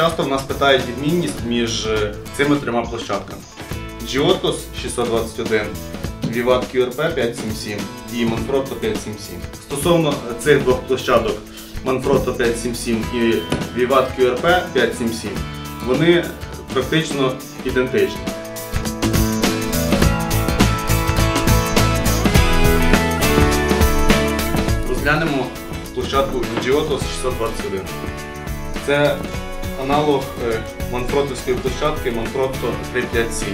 часто в нас питають відмінність між е, цими трьома площадками. Giottos 621, Vivat QRP 577 і Manfrotto 577. Стосовно цих двох площадок Manfrotto 577 і Vivat QRP 577, вони практично ідентичні. Розглянемо площадку Giottos 621. Це аналог е, манфротовської площадки Manfrotto 357.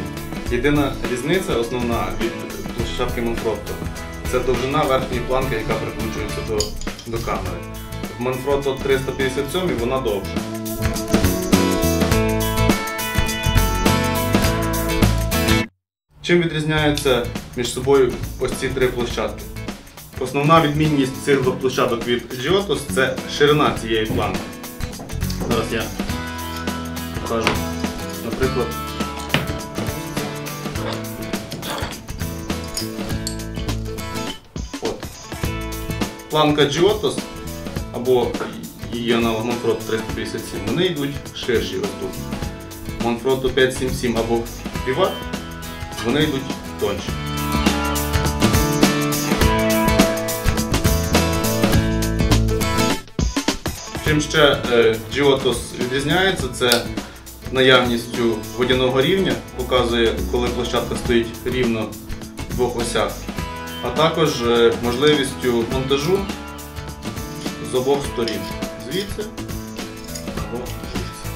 Єдина різниця основна від площадки Manfrotto – це довжина верхньої планки, яка прикручується до, до камери. В Manfrotto 357 вона довша. Чим відрізняються між собою ось ці три площадки? Основна відмінність цих двох площадок від Giottos – це ширина цієї планки. Зараз я покажу, наприклад. От. Планка Giottos або її аналог Manfrotto 357, вони йдуть ширші ось тут. Manfrotto 577 або Vivat, вони йдуть тонші. Чим ще е, відрізняється, це наявністю водяного рівня, показує, коли площадка стоїть рівно в двох осях, а також е, можливістю монтажу з обох сторін. Звідси або звідси.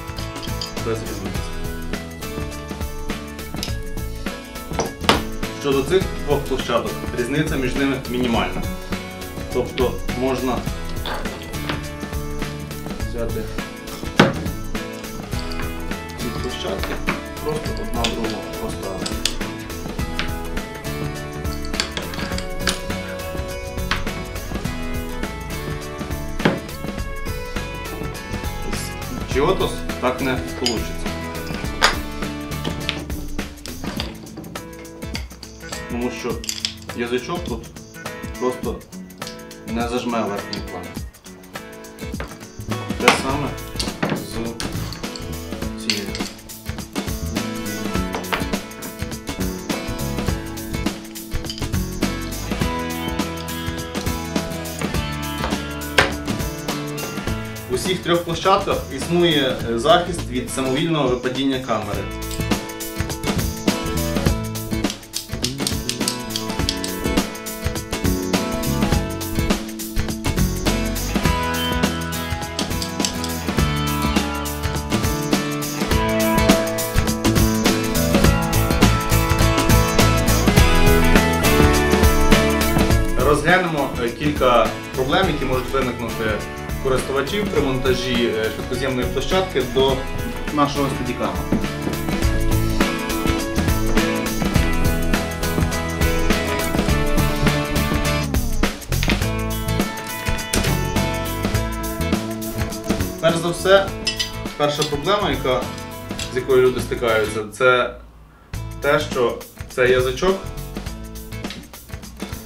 Без різниці. Щодо цих двох площадок, різниця між ними мінімальна. Тобто можна взяти площадки, просто одна другу. З Giottos так не вийде. Тому що язичок тут просто не зажме верхній план. Те саме усіх трьох площадках існує е, захист від самовільного випадіння камери. Розглянемо е, кілька проблем, які можуть виникнути користувачів при монтажі е, швидкоз'ємної площадки до нашого стадікама. Перш за все, перша проблема, яка, з якою люди стикаються, це те, що цей язичок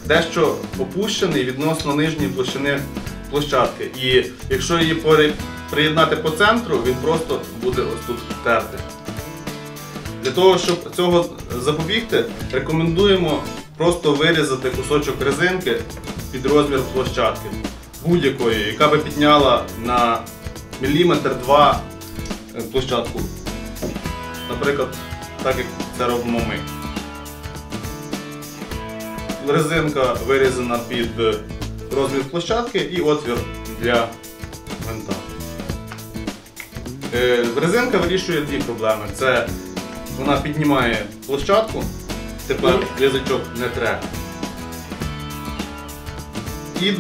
дещо опущений відносно нижньої площини площадки. І якщо її приєднати по центру, він просто буде ось тут терти. Для того, щоб цього запобігти, рекомендуємо просто вирізати кусочок резинки під розмір площадки будь-якої, яка би підняла на міліметр-два е, площадку. Наприклад, так як це робимо ми резинка вирізана під розмір площадки і отвір для гвинта. Е, Резинка вирішує дві проблеми. Це вона піднімає площадку, тепер язичок не тре. І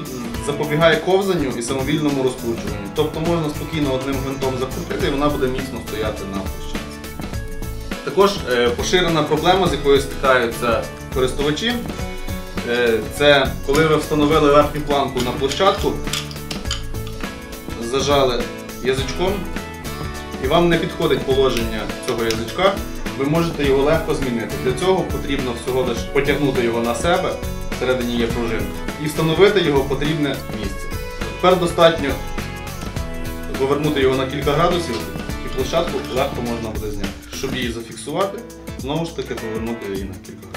запобігає ковзанню і самовільному розкручуванню. Тобто можна спокійно одним гвинтом закрутити і вона буде міцно стояти на площадці. Також е, поширена проблема, з якою стикаються користувачі, Це коли ви встановили верхню планку на площадку, зажали язичком і вам не підходить положення цього язичка, ви можете його легко змінити. Для цього потрібно всього лише потягнути його на себе, всередині є пружинка, і встановити його в потрібне місце. Тепер достатньо повернути його на кілька градусів і площадку легко можна буде зняти. Щоб її зафіксувати, знову ж таки повернути її на кілька